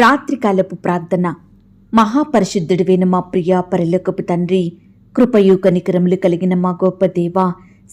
రాత్రికాలపు ప్రార్థన. మహాపరిశుద్ధుడివైన మా ప్రియా పరలోకపు తండ్రి కృపయు కనికరములు కలిగిన మా గొప్ప దేవ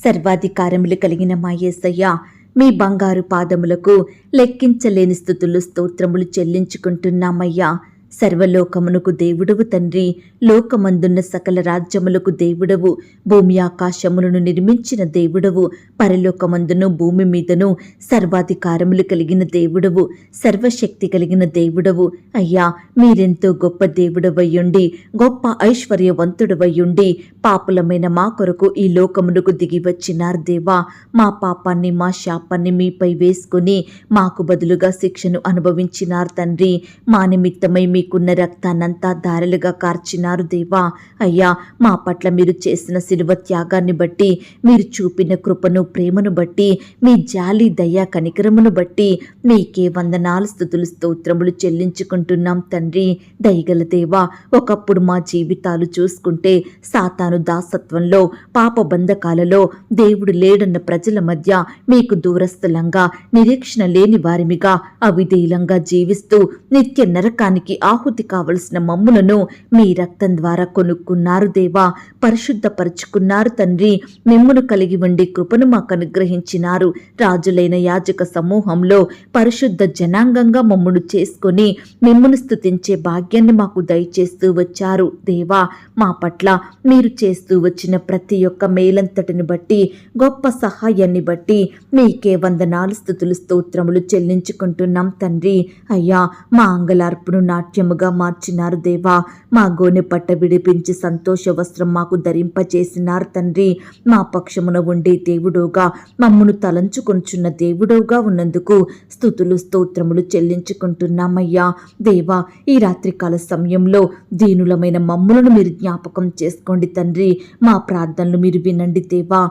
సర్వాధికారములు కలిగిన మా యేసయ్య మీ బంగారు పాదములకు లెక్కించలేని స్థుతులు స్తోత్రములు చెల్లించుకుంటున్నామయ్యా. సర్వలోకమునకు దేవుడవు తండ్రి లోకమందున్న సకల రాజ్యములకు దేవుడవు. భూమి ఆకాశములను నిర్మించిన దేవుడవు. పరలోకమందును భూమి మీదను సర్వాధికారములు కలిగిన దేవుడవు. సర్వశక్తి కలిగిన దేవుడవు. అయ్యా మీరెంతో గొప్ప దేవుడవయ్యుండి గొప్ప ఐశ్వర్యవంతుడవయ్యుండి పాపులమైన మా కొరకు ఈ లోకమునకు దిగి వచ్చినారు దేవా. మా పాపాన్ని మా శాపాన్ని మీపై వేసుకుని మాకు బదులుగా శిక్షను అనుభవించినారు తండ్రి. మా నిమిత్తమై మీ మీకున్న రక్తాన్నంతా దారలుగా కార్చినారు దేవా. అయ్యా మా పట్ల మీరు చేసిన శిలువ త్యాగాన్ని బట్టి మీరు చూపిన కృపను ప్రేమను బట్టి మీ జాలి దయ కనికరమును బట్టి మీకే వందనాలు స్థుతులు స్తోత్రములు చెల్లించుకుంటున్నాం తండ్రి. దయగల దేవా ఒకప్పుడు మా జీవితాలు చూసుకుంటే సాతాను దాసత్వంలో పాప బంధకాలలో దేవుడు లేడన్న ప్రజల మధ్య మీకు దూరస్థలంగా నిరీక్షణ లేని వారిమిగా అవిధేయులంగా జీవిస్తూ నిత్య నరకానికి ఆహుతి కావలసిన మమ్ములను మీ రక్తం ద్వారా కొనుక్కున్నారు దేవా. పరిశుద్ధపరుచుకున్నారు తండ్రి. మిమ్మును కలిగి ఉండి కృపను మాకు అనుగ్రహించినారు. రాజులైన యాజక సమూహంలో పరిశుద్ధ జనాంగంగా మమ్మును చేసుకొని మిమ్మును స్తుతించే భాగ్యాన్ని మాకు దయచేస్తూ వచ్చారు దేవా. మా పట్ల మీరు చేస్తూ వచ్చిన ప్రతి ఒక్క మేలంతటిని బట్టి గొప్ప సహాయాన్ని బట్టి మీకే వందనాలు స్థుతులు స్తోత్రములు చెల్లించుకుంటున్నాం తండ్రి. అయ్యా మా అంగలార్పును నాట్యముగా మార్చినారు దేవా. మా గోనె పట్ట విడిపించి సంతోష వస్త్రం మాకు ధరింపచేసినారు తండ్రి. మా పక్షమున ఉండే దేవుడోగా మమ్మను తలంచుకొనుచున్న దేవుడోగా ఉన్నందుకు స్థుతులు స్తోత్రములు చెల్లించుకుంటున్నామయ్యా. దేవా ఈ రాత్రికాల సమయంలో దీనులమైన మమ్ములను మీరు జ్ఞాపకం చేసుకోండి తండ్రి. మా ప్రార్థనలు మీరు వినండి దేవా.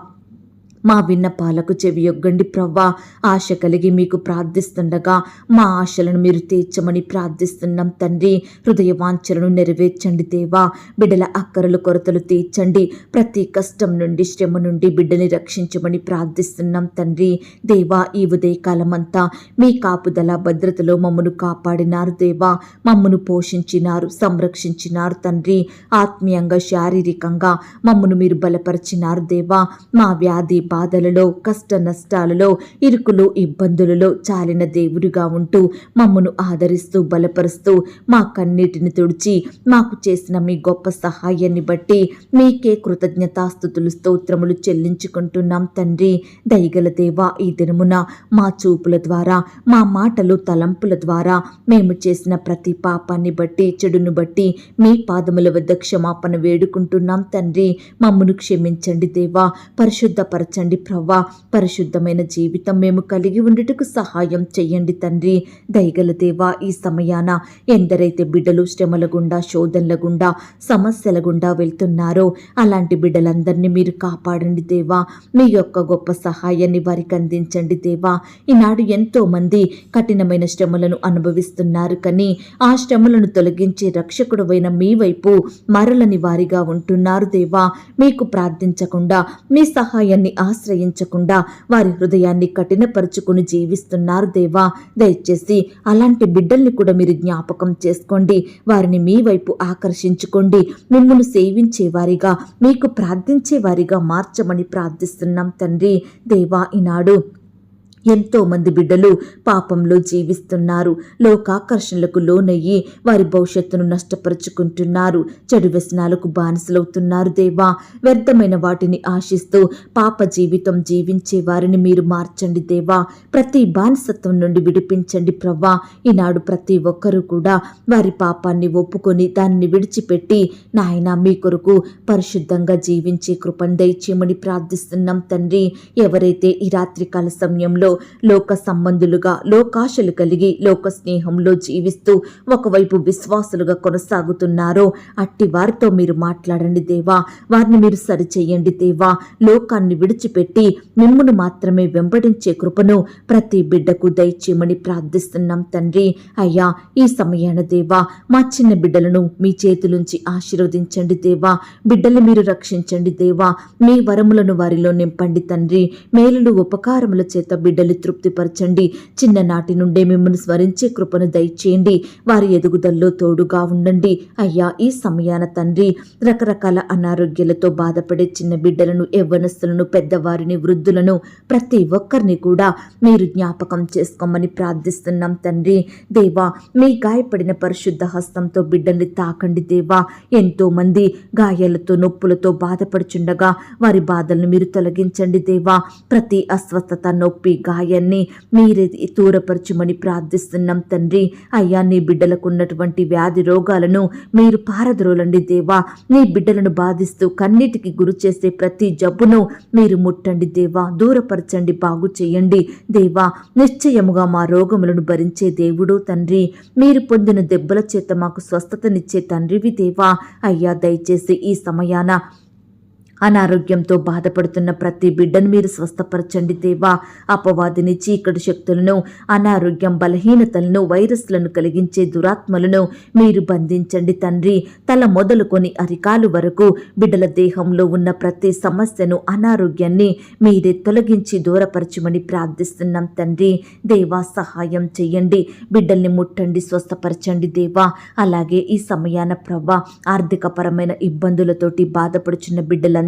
మా విన్నపాలకు చెవియొగ్గండి ప్రవ్వా. ఆశ కలిగి మీకు ప్రార్థిస్తుండగా మా ఆశలను మీరు తీర్చమని ప్రార్థిస్తున్నాం తండ్రి. హృదయ వాంఛలను నెరవేర్చండి దేవా. బిడ్డల అక్కరలు కొరతలు తీర్చండి. ప్రతి కష్టం నుండి శ్రమ నుండి బిడ్డని రక్షించమని ప్రార్థిస్తున్నాం తండ్రి. దేవా ఈ ఉదయకాలమంతా మీ కాపుదల భద్రతలో మమ్మను కాపాడినారు దేవా. మమ్మను పోషించినారు సంరక్షించినారు తండ్రి. ఆత్మీయంగా శారీరకంగా మమ్మను మీరు బలపరిచినారు దేవా. మా వ్యాధి బాధలలో కష్ట నష్టాలలో ఇరుకులు ఇబ్బందులలో చాలిన దేవుడిగా ఉంటూ మమ్మను ఆదరిస్తూ బలపరుస్తూ మా కన్నీటిని తుడిచి మాకు చేసిన మీ గొప్ప సహాయాన్ని బట్టి మీకే కృతజ్ఞతాస్థుతులు స్తోత్రములు చెల్లించుకుంటున్నాం తండ్రి. దయగల దేవా ఈ దినమున మా చూపుల ద్వారా మా మాటలు తలంపుల ద్వారా మేము చేసిన ప్రతి పాపాన్ని బట్టి చెడును బట్టి మీ పాదముల వద్ద క్షమాపణ వేడుకుంటున్నాం తండ్రి. మమ్మను క్షమించండి దేవా. పరిశుద్ధపరచండి ప్రవ్వా. పరిశుద్ధమైన జీవితం మేము కలిగి ఉండుటకు సహాయం చెయ్యండి తండ్రి. దయగల దేవా ఈ సమయాన ఎందరైతే బిడ్డలు శ్రమల గుండా శోధనల గుండా సమస్యల గుండా వెళ్తున్నారో అలాంటి బిడ్డలందరినీ మీరు కాపాడండి దేవా. మీ యొక్క గొప్ప సహాయాన్ని వారికి అందించండి దేవా. ఈనాడు ఎంతో మంది కఠినమైన శ్రమలను అనుభవిస్తున్నారు కానీ ఆ శ్రమలను తొలగించే రక్షకుడవైన మీ వైపు మరలని వారిగా ఉంటున్నారు దేవా. మీకు ప్రార్థించకుండా మీ సహాయాన్ని ఆశ్రయించకుండా వారి హృదయాన్ని కఠినపరుచుకుని జీవిస్తున్నారు దేవా. దయచేసి అలాంటి బిడ్డల్ని కూడా మీరు జ్ఞాపకం చేసుకోండి. వారిని మీ వైపు ఆకర్షించుకోండి. మిమ్మల్ని సేవించే వారిగా మీకు ప్రార్థించే వారిగా మార్చమని ప్రార్థిస్తున్నాం తండ్రి. దేవా ఈనాడు ఎంతో మంది బిడ్డలు పాపంలో జీవిస్తున్నారు. లోకాకర్షణలకు లోనయ్యి వారి భవిష్యత్తును నష్టపరుచుకుంటున్నారు. చెడు వ్యసనాలకు బానిసలవుతున్నారు దేవా. వ్యర్థమైన వాటిని ఆశిస్తూ పాప జీవితం జీవించే వారిని మీరు మార్చండి దేవా. ప్రతి బానిసత్వం నుండి విడిపించండి ప్రవ్వా. ఈనాడు ప్రతి ఒక్కరూ కూడా వారి పాపాన్ని ఒప్పుకొని దానిని విడిచిపెట్టి నాయన మీ కొరకు పరిశుద్ధంగా జీవించే కృపను దయచేయమని ప్రార్థిస్తున్నాం తండ్రి. ఎవరైతే ఈ రాత్రికాల సమయంలో లోక సంబంధులుగా లోకాశలు కలిగి లోక స్నేహంలో జీవిస్తూ ఒకవైపు విశ్వాసులుగా కొనసాగుతున్నారో. అట్టి వారితో మీరు మాట్లాడండి దేవా. వారిని మీరు సరిచేయండి దేవా. లోకాన్ని విడిచిపెట్టి మిమ్మును మాత్రమే వెంబడించే కృపను ప్రతి బిడ్డకు దయచేయమని ప్రార్థిస్తున్నాం తండ్రి. అయ్యా ఈ సమయాన దేవా మా చిన్న బిడ్డలను మీ చేతులుంచి ఆశీర్వదించండి దేవా. బిడ్డలు మీరు రక్షించండి దేవా. మీ వరములను వారిలో నింపండి తండ్రి. మేలులు ఉపకారముల చేత బిడ్డ బిడ్డలు తృప్తిపరచండి. చిన్ననాటి నుండే మిమ్మల్ని స్మరించే కృపను దయచేయండి. వారి ఎదుగుదల్లో తోడుగా ఉండండి. అయ్యా ఈ సమయాన తండ్రి రకరకాల అనారోగ్యాలతో బాధపడే చిన్న బిడ్డలను యవ్వనస్తులను పెద్దవారిని వృద్ధులను ప్రతి ఒక్కరిని కూడా మీరు జ్ఞాపకం చేసుకోమని ప్రార్థిస్తున్నాం తండ్రి. దేవా మీ గాయపడిన పరిశుద్ధ హస్తంతో బిడ్డల్ని తాకండి దేవా. ఎంతో మంది గాయాలతో నొప్పులతో బాధపడుచుండగా వారి బాధలను మీరు తొలగించండి దేవా. ప్రతి అస్వస్థత నొప్పి గాయాన్ని మీరే దూరపరచుమని ప్రార్థిస్తున్నాం తండ్రి. అయ్యా నీ బిడ్డలకు ఉన్నటువంటి వ్యాధి రోగాలను మీరు పారద్రోలండి దేవా. నీ బిడ్డలను బాధిస్తూ కన్నీటికి గురి చేసే ప్రతి జబ్బును మీరు ముట్టండి దేవా. దూరపరచండి బాగు చేయండి దేవా. నిశ్చయముగా మా రోగములను భరించే దేవుడు తండ్రి. మీరు పొందిన దెబ్బల చేత మాకు స్వస్థతనిచ్చే తండ్రివి దేవా. అయ్యా దయచేసి ఈ సమయాన అనారోగ్యంతో బాధపడుతున్న ప్రతి బిడ్డను మీరు స్వస్థపరచండి దేవా. అపవాదిని చీకటి శక్తులను అనారోగ్యం బలహీనతలను వైరస్లను కలిగించే దురాత్మలను మీరు బంధించండి తండ్రి. తల మొదలుకొని అరికాలు వరకు బిడ్డల దేహంలో ఉన్న ప్రతి సమస్యను అనారోగ్యాన్ని మీరే తొలగించి దూరపరచమని ప్రార్థిస్తున్నాం తండ్రి. దేవా సహాయం చెయ్యండి బిడ్డల్ని ముట్టండి స్వస్థపరచండి దేవా. అలాగే ఈ సమయాన ప్రభా ఆర్థికపరమైన ఇబ్బందులతోటి బాధపడుచున్న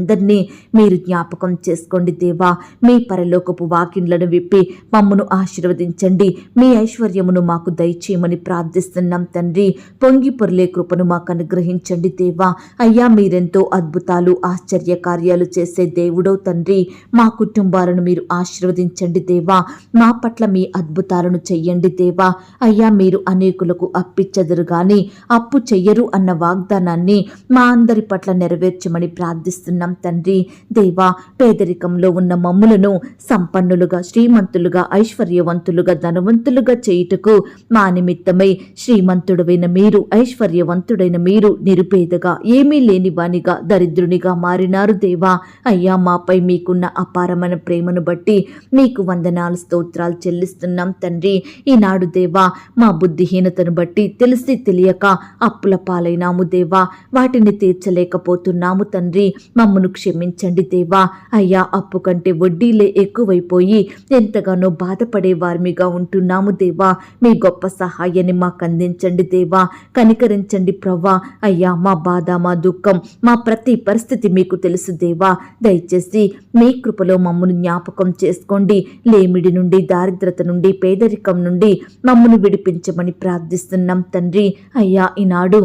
వారందరినీ మీరు జ్ఞాపకం చేసుకోండి దేవా. మీ పరలోకపు వాకిన్లను విప్పి మమ్మను ఆశీర్వదించండి. మీ ఐశ్వర్యమును మాకు దయచేయమని ప్రార్థిస్తున్నాం తండ్రి. పొంగి పొరలే కృపను మాకు అనుగ్రహించండి దేవా. అయ్యా మీరెంతో అద్భుతాలు ఆశ్చర్య కార్యాలు చేసే దేవుడో తండ్రి. మా కుటుంబాలను మీరు ఆశీర్వదించండి దేవా. మా పట్ల మీ అద్భుతాలను చెయ్యండి దేవా. అయ్యా మీరు అనేకులకు అప్పిచ్చదురు గాని అప్పు చెయ్యరు అన్న వాగ్దానాన్ని మా అందరి పట్ల నెరవేర్చమని ప్రార్థిస్తున్నాం తండ్రి. దేవా పేదరికంలో ఉన్న మమ్ములను సంపన్నులుగా శ్రీమంతులుగా ఐశ్వర్యవంతులుగా ధనవంతులుగా చేయుటకు మా నిమిత్తమై శ్రీమంతుడైన మీరు ఐశ్వర్యవంతుడైన మీరు నిరుపేదగా ఏమీ లేని వానిగా దరిద్రునిగా మారినారు దేవా. అయ్యా మాపై మీకున్న అపారమైన ప్రేమను బట్టి మీకు వందనాలు స్తోత్రాలు చెల్లిస్తున్నాం తండ్రి. ఈనాడు దేవా మా బుద్ధిహీనతను బట్టి తెలిసి తెలియక అప్పుల పాలైనాము దేవా. వాటిని తీర్చలేకపోతున్నాము తండ్రి. అప్పును క్షమించండి దేవా. అయ్యా అప్పు కంటే వడ్డీలే ఎక్కువైపోయి ఎంతగానో బాధపడే వారిమిగా ఉంటున్నాము దేవా. మీ గొప్ప సహాయాన్ని మాకు అందించండి దేవా. కనికరించండి ప్రవ్వా. అయ్యా మా బాధ మా దుఃఖం మా ప్రతి పరిస్థితి మీకు తెలుసు దేవా. దయచేసి మీ కృపలో మమ్మను జ్ఞాపకం చేసుకోండి. లేమిడి నుండి దారిద్రత నుండి పేదరికం నుండి మమ్మను విడిపించమని ప్రార్థిస్తున్నాం తండ్రి. అయ్యా ఈనాడు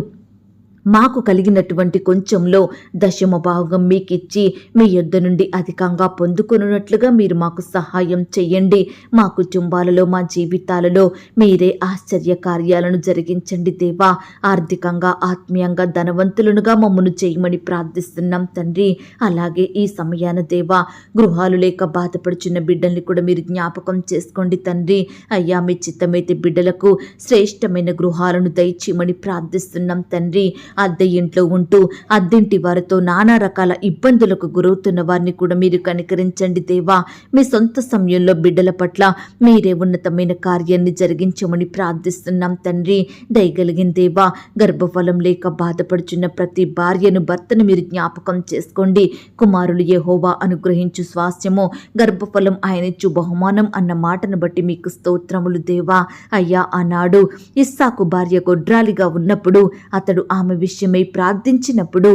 మాకు కలిగినటువంటి కొంచెంలో దశమ భాగం మీకు ఇచ్చి మీ యొద్ద నుండి అధికంగా పొందుకున్నట్లుగా మీరు మాకు సహాయం చేయండి మా కుటుంబాలలో మా జీవితాలలో మీరే ఆశ్చర్య కార్యాలను జరిగించండి దేవా. ఆర్థికంగా ఆత్మీయంగా ధనవంతులనుగా మమ్మను చేయమని ప్రార్థిస్తున్నాం తండ్రి. అలాగే ఈ సమయాన దేవా గృహాలు లేక బాధపడుచున్న బిడ్డల్ని కూడా మీరు జ్ఞాపకం చేసుకోండి తండ్రి. అయ్యా మీ చిత్తమైతే బిడ్డలకు శ్రేష్టమైన గృహాలను దయచేయమని ప్రార్థిస్తున్నాం తండ్రి. అద్దె ఇంట్లో ఉంటూ అద్దెంటి వారితో నానా రకాల ఇబ్బందులకు గురవుతున్న వారిని కూడా మీరు కనికరించండి దేవా. మీ సొంత సమయంలో బిడ్డల పట్ల మీరే ఉన్నతమైన కార్యాన్ని జరిగించమని ప్రార్థిస్తున్నాం తండ్రి. దయగలిగిన దేవా గర్భఫలం లేక బాధపడుచున్న ప్రతి భార్యను భర్తను మీరు జ్ఞాపకం చేసుకోండి. కుమారులు యెహోవా అనుగ్రహించు స్వాస్థ్యము గర్భఫలం ఆయనిచ్చు బహుమానం అన్న మాటను బట్టి మీకు స్తోత్రములు దేవా. అయ్యా ఆనాడు ఇస్సాకు భార్య గొడ్రాలిగా ఉన్నప్పుడు అతడు ఆమె విషయమై ప్రార్థించినప్పుడు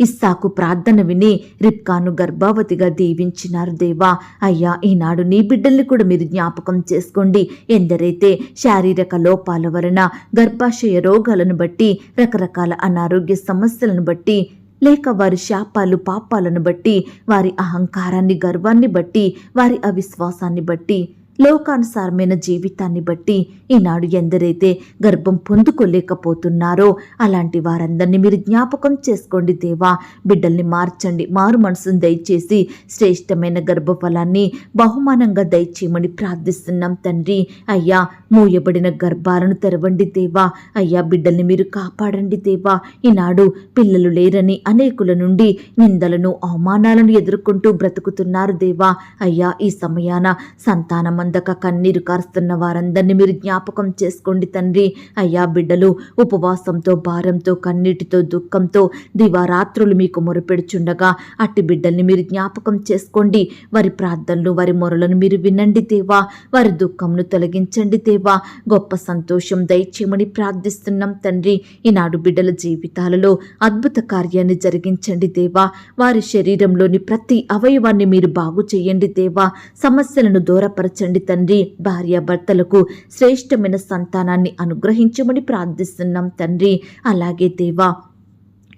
ఇస్సాకు ప్రార్థన విని రిప్కాను గర్భావతిగా దీవించినారు దేవా. అయ్యా ఈనాడు నీ బిడ్డల్ని కూడా మీరు జ్ఞాపకం చేసుకోండి. ఎందరైతే శారీరక లోపాల వలన గర్భాశయ రోగాలను బట్టి రకరకాల అనారోగ్య సమస్యలను బట్టి లేక వారి శాపాలు పాపాలను బట్టి వారి అహంకారాన్ని గర్వాన్ని బట్టి వారి అవిశ్వాసాన్ని బట్టి లోకానుసారమైన జీవితాన్ని బట్టి ఈనాడు ఎందరైతే గర్భం పొందుకోలేకపోతున్నారో అలాంటి వారందరినీ మీరు జ్ఞాపకం చేసుకోండి దేవా. బిడ్డల్ని మార్చండి మారు మనసును దయచేసి శ్రేష్టమైన గర్భఫలాన్ని బహుమానంగా దయచేయమని ప్రార్థిస్తున్నాం తండ్రి. అయ్యా మూయబడిన గర్భాలను తెరవండి దేవా. అయ్యా బిడ్డల్ని మీరు కాపాడండి దేవా. ఈనాడు పిల్లలు లేరని అనేకుల నుండి నిందలను అవమానాలను ఎదుర్కొంటూ బ్రతుకుతున్నారు దేవా. అయ్యా ఈ సమయాన సంతానం అందక కన్నీరు కారుస్తున్న వారందరినీ మీరు జ్ఞాపకం చేసుకోండి తండ్రి. అయ్యా బిడ్డలు ఉపవాసంతో భారంతో కన్నీటితో దుఃఖంతో దివారాత్రులు మీకు మొరపెడుచుండగా అట్టి బిడ్డల్ని మీరు జ్ఞాపకం చేసుకోండి. వారి ప్రార్థనలు వారి మొరలను మీరు వినండి దేవా. వారి దుఃఖంను తొలగించండి దేవా. గొప్ప సంతోషం దయచేయమని ప్రార్థిస్తున్నాం తండ్రి. ఈనాడు బిడ్డల జీవితాలలో అద్భుత కార్యాన్ని జరిగించండి దేవా. వారి శరీరంలోని ప్రతి అవయవాన్ని మీరు బాగు చేయండి దేవా. సమస్యలను దూరపరచండి తండ్రి భార్యాభర్తలకు శ్రేష్టమైన సంతానాన్ని అనుగ్రహించమని ప్రార్థిస్తున్నాం తండ్రి. అలాగే దేవా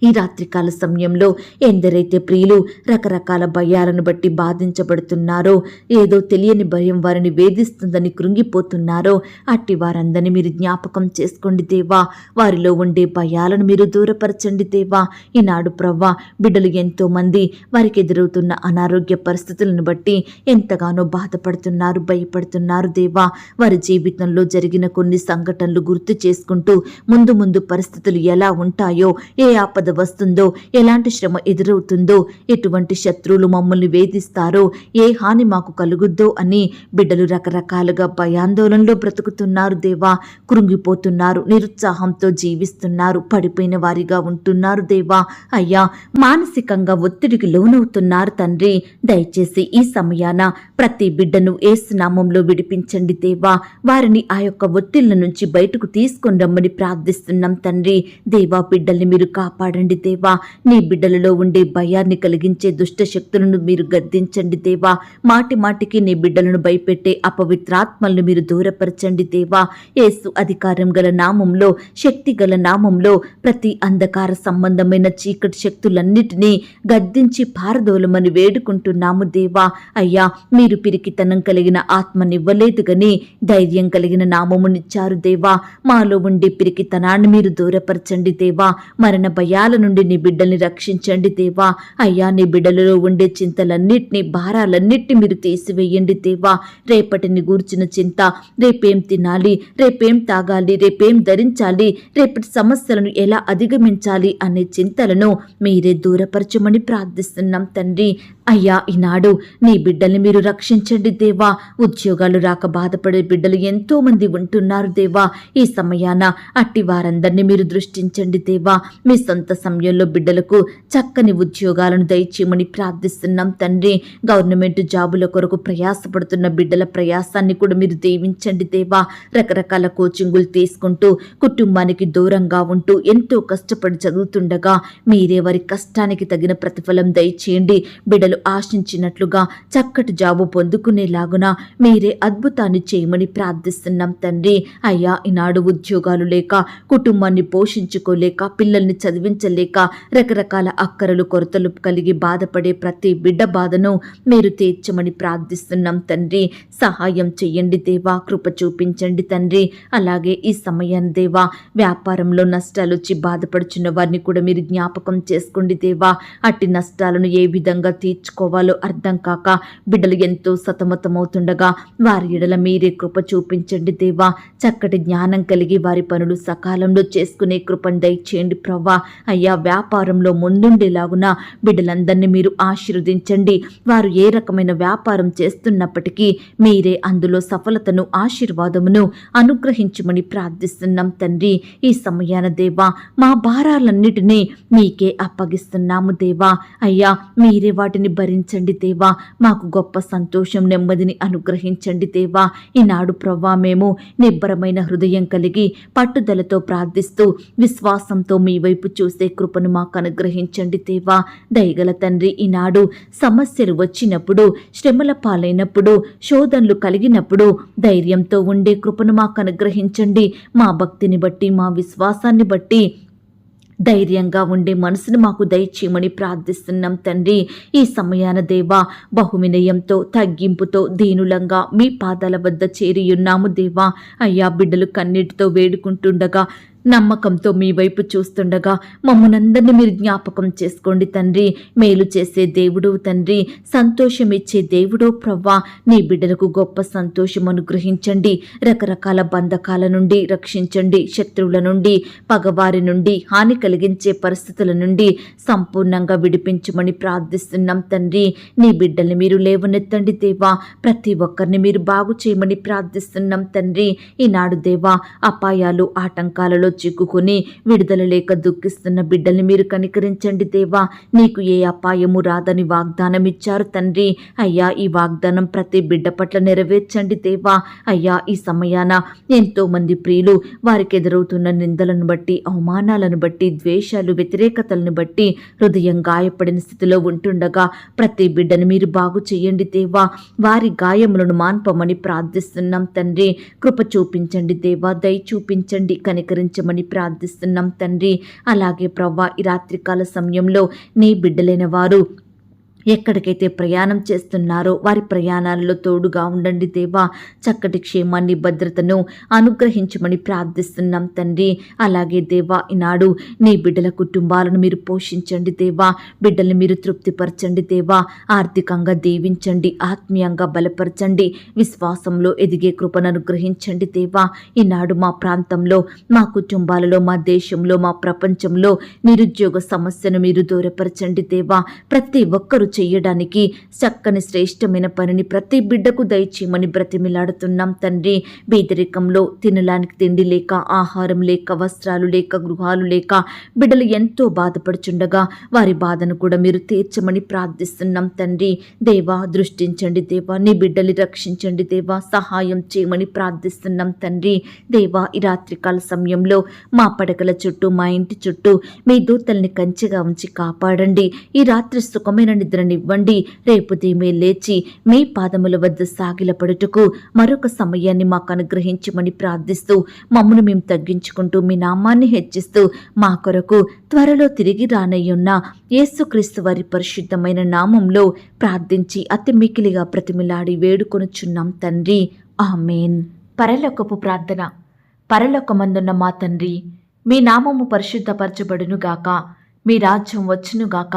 ఈ రాత్రికాల సమయంలో ఎందరైతే ప్రియులు రకరకాల భయాలను బట్టి బాధించబడుతున్నారో ఏదో తెలియని భయం వారిని వేధిస్తుందని కృంగిపోతున్నారో అట్టి వారందరినీ మీరు జ్ఞాపకం చేసుకోండి దేవా. వారిలో ఉండే భయాలను మీరు దూరపరచండి దేవా. ఈనాడు ప్రవ్వా బిడ్డలు ఎంతో మంది వారికి ఎదురవుతున్న అనారోగ్య పరిస్థితులను బట్టి ఎంతగానో బాధపడుతున్నారు భయపడుతున్నారు దేవా. వారి జీవితంలో జరిగిన కొన్ని సంఘటనలు గుర్తు చేసుకుంటూ ముందు ముందు పరిస్థితులు ఎలా ఉంటాయో ఏ ఆపద వస్తుందో ఎలాంటి శ్రమ ఎదురవుతుందో ఎటువంటి శత్రువులు మమ్మల్ని వేధిస్తారో ఏ హాని మాకు కలుగుద్దో అని బిడ్డలు రకరకాలుగా భయాందోళనలో బ్రతుకుతున్నారు దేవా. కృంగిపోతున్నారు నిరుత్సాహంతో జీవిస్తున్నారు పడిపోయిన వారిగా ఉంటున్నారు దేవా. అయ్యా మానసికంగా ఒత్తిడికి లోనవుతున్నారు తండ్రి. దయచేసి ఈ సమయాన ప్రతి బిడ్డను ఏసునామంలో విడిపించండి దేవా. వారిని ఆ యొక్క ఒత్తిళ్ళ నుంచి బయటకు తీసుకొని రమ్మని ప్రార్థిస్తున్నాం తండ్రి. దేవా బిడ్డల్ని మీరు కాపాడండి. దేవా. నీ బిడ్డలలో ఉండే భయాన్ని కలిగించే దుష్ట శక్తులను మీరు గద్దించండి దేవా. మాటి మాటికి నీ బిడ్డలను భయపెట్టే అపవిత్రాత్మలను మీరు దూరపరచండి దేవా. ఏసు అధికారం గల నామంలో శక్తి గల నామంలో ప్రతి అంధకార సంబంధమైన చీకటి శక్తులన్నిటినీ గద్దించి పారదోలమని వేడుకుంటున్నాము దేవా. అయ్యా మీరు పిరికితనం కలిగిన ఆత్మనివ్వలేదు గని ధైర్యం కలిగిన నామమునిచ్చారు దేవా. మాలో ఉండే పిరికితనాన్ని మీరు దూరపరచండి దేవా. మరణ భయా భయాల నుండి నీ బిడ్డల్ని రక్షించండి దేవా. అయ్యా నీ బిడ్డలలో ఉండే చింతలన్నిటినీ భారాలన్నిటిని మీరు తీసివేయండి దేవా. రేపటిని గూర్చిన చింత రేపేం తినాలి రేపేం తాగాలి రేపేం ధరించాలి రేపటి సమస్యలను ఎలా అధిగమించాలి అనే చింతలను మీరే దూరపరచమని ప్రార్థిస్తున్నాం తండ్రి. అయ్యా ఈనాడు నీ బిడ్డల్ని మీరు రక్షించండి దేవా. ఉద్యోగాలు రాక బాధపడే బిడ్డలు ఎంతో మంది ఉంటున్నారు దేవా. ఈ సమయాన అట్టి వారందరినీ మీరు దృష్టించండి దేవా. మీ సొంత సమయంలో బిడ్డలకు చక్కని ఉద్యోగాలను దయచేయమని ప్రార్థిస్తున్నాం తండ్రి. గవర్నమెంట్ జాబుల కొరకు ప్రయాసపడుతున్న బిడ్డల ప్రయాసాన్ని కూడా మీరు దీవించండి దేవా. రకరకాల కోచింగులు తీసుకుంటూ కుటుంబానికి దూరంగా ఉంటూ ఎంతో కష్టపడి చదువుతుండగా మీరే వారి కష్టానికి తగిన ప్రతిఫలం దయచేయండి. బిడ్డలు ఆశించినట్లుగా చక్కటి జాబు పొందుకునేలాగున మీరే అద్భుతాన్ని చేయమని ప్రార్థిస్తున్నాం తండ్రి. అయ్యా ఈనాడు ఉద్యోగాలు లేక కుటుంబాన్ని పోషించుకోలేక పిల్లల్ని చదివించలేక రకరకాల అక్కరలు కొరతలు కలిగి బాధపడే ప్రతి బిడ్డ బాధను మీరు తీర్చమని ప్రార్థిస్తున్నాం తండ్రి. సహాయం చెయ్యండి దేవా కృప చూపించండి తండ్రి. అలాగే ఈ సమయాన్ని దేవా వ్యాపారంలో నష్టాలు వచ్చి బాధపడుచున్న వారిని కూడా మీరు జ్ఞాపకం చేసుకోండి దేవా. అట్టి నష్టాలను ఏ విధంగా తీర్చుకోవాలో అర్థం కాక బిడ్డలు ఎంతో సతమతమవుతుండగా వారి ఎడల మీరే కృప చూపించండి దేవా. చక్కటి జ్ఞానం కలిగి వారి పనులు సకాలంలో చేసుకునే కృపను దయచేయండి ప్రవ్వా. అయ్యా వ్యాపారంలో ముందుండేలాగున బిడ్డలందరినీ మీరు ఆశీర్వదించండి. వారు ఏ రకమైన వ్యాపారం చేస్తున్నప్పటికీ మీరే అందులో సఫలతను ఆశీర్వాదమును అనుగ్రహించమని ప్రార్థిస్తున్నాం తండ్రి. ఈ సమయాన దేవా మా భారాలన్నిటినీ మీకే అప్పగిస్తున్నాము దేవా. అయ్యా మీరే వాటిని భరించండి దేవా. మాకు గొప్ప సంతోషం నెమ్మదిని అనుగ్రహించండి దేవా. ఈనాడు ప్రవ్వా మేము నిబ్బరమైన హృదయం కలిగి పట్టుదలతో ప్రార్థిస్తూ విశ్వాసంతో మీ వైపు చూసే కృపను మాకు అనుగ్రహించండి దేవా. దయగల తండ్రి ఈనాడు సమస్యలు వచ్చినప్పుడు శ్రమల పాలైనప్పుడు శోధనలు కలిగినప్పుడు ధైర్యంతో ఉండే కృపను మాకు అనుగ్రహించండి. మా భక్తిని బట్టి మా విశ్వాసాన్ని బట్టి ధైర్యంగా ఉండే మనసును మాకు దయచేయమని ప్రార్థిస్తున్నాం తండ్రి. ఈ సమయాన దేవా బహువినయంతో తగ్గింపుతో దీనులంగా మీ పాదాల వద్ద చేరియున్నాము దేవా. అయ్యా బిడ్డలు కన్నీటితో వేడుకుంటుండగా నమ్మకంతో మీ వైపు చూస్తుండగా మమ్మనందరినీ మీరు జ్ఞాపకం చేసుకోండి తండ్రి. మేలు చేసే దేవుడు తండ్రి. సంతోషం ఇచ్చే దేవుడో ప్రవ్వా. నీ బిడ్డలకు గొప్ప సంతోషం అనుగ్రహించండి. రకరకాల బంధకాల నుండి రక్షించండి. శత్రువుల నుండి పగవారి నుండి హాని కలిగించే పరిస్థితుల నుండి సంపూర్ణంగా విడిపించమని ప్రార్థిస్తున్నాం తండ్రి. నీ బిడ్డల్ని మీరు లేవనెత్తండి దేవా. ప్రతి ఒక్కరిని మీరు బాగు చేయమని ప్రార్థిస్తున్నాం తండ్రి. ఈనాడు దేవా అపాయాలు ఆటంకాలలో చిక్కుకుని విడుదల లేక దుఃఖిస్తున్న బిడ్డల్ని మీరు కనికరించండి దేవా. నీకు ఏ అపాయము రాదని వాగ్దానం ఇచ్చారు తండ్రి. అయ్యా ఈ వాగ్దానం ప్రతి బిడ్డ పట్ల నెరవేర్చండి దేవా. అయ్యా ఈ సమయాన ఎంతో మంది ప్రియులు వారికి ఎదురవుతున్న నిందలను బట్టి అవమానాలను బట్టి ద్వేషాలు వ్యతిరేకతలను బట్టి హృదయం గాయపడిన స్థితిలో ఉంటుండగా ప్రతి బిడ్డను మీరు బాగు చేయండి దేవా. వారి గాయములను మాన్పమని ప్రార్థిస్తున్నాం తండ్రి. కృప చూపించండి దేవా దయ చూపించండి కనికరించ కనికరించమని ప్రార్థిస్తున్నాం తండ్రి. అలాగే ప్రవ్వా ఈ రాత్రికాల సమయంలో నీ బిడ్డలైన వారు ఎక్కడికైతే ప్రయాణం చేస్తున్నారో వారి ప్రయాణాలలో తోడుగా ఉండండి దేవా. చక్కటి క్షేమాన్ని భద్రతను అనుగ్రహించమని ప్రార్థిస్తున్నాం తండ్రి. అలాగే దేవా ఈనాడు నీ బిడ్డల కుటుంబాలను మీరు పోషించండి దేవా. బిడ్డల్ని మీరు తృప్తిపరచండి దేవా. ఆర్థికంగా దీవించండి ఆత్మీయంగా బలపరచండి విశ్వాసంలో ఎదిగే కృపను అనుగ్రహించండి దేవా. ఈనాడు మా ప్రాంతంలో మా కుటుంబాలలో మా దేశంలో మా ప్రపంచంలో నిరుద్యోగ సమస్యను మీరు దూరపరచండి దేవా. ప్రతి ఒక్కరు చేయడానికి చక్కని శ్రేష్టమైన పనిని ప్రతి బిడ్డకు దయచేయమని బ్రతిమిలాడుతున్నాం తండ్రి. బీదరికంలో తినడానికి తిండి లేక ఆహారం లేక వస్త్రాలు లేక గృహాలు లేక బిడ్డలు ఎంతో బాధపడుచుండగా వారి బాధను కూడా మీరు తీర్చమని ప్రార్థిస్తున్నాం తండ్రి. దేవా దృష్టించండి దేవా నీ బిడ్డలు రక్షించండి దేవా సహాయం చేయమని ప్రార్థిస్తున్నాం తండ్రి. దేవా ఈ రాత్రికాల సమయంలో మా పడకల చుట్టూ మా ఇంటి చుట్టూ మీ దూతల్ని కంచెగా ఉంచి కాపాడండి. ఈ రాత్రి సుఖమైన నిద్ర నిద్రనివ్వండి రేపు దీమే లేచి మీ పాదముల వద్ద సాగిలపడుటకు మరొక సమయాన్ని మాకు అనుగ్రహించమని ప్రార్థిస్తూ మమ్మను మేము తగ్గించుకుంటూ మీ నామాన్ని హెచ్చిస్తూ మా కొరకు త్వరలో తిరిగి రానయ్యున్న యేసుక్రీస్తు వారి పరిశుద్ధమైన నామంలో ప్రార్థించి అతి మికిలిగా ప్రతిమిలాడి వేడుకొనుచున్నాం తండ్రి. ఆమెన్. పరలోకపు ప్రార్థన. పరలోకమందున్న మా తండ్రి మీ నామము పరిశుద్ధపరచబడునుగాక మీ రాజ్యం వచ్చునుగాక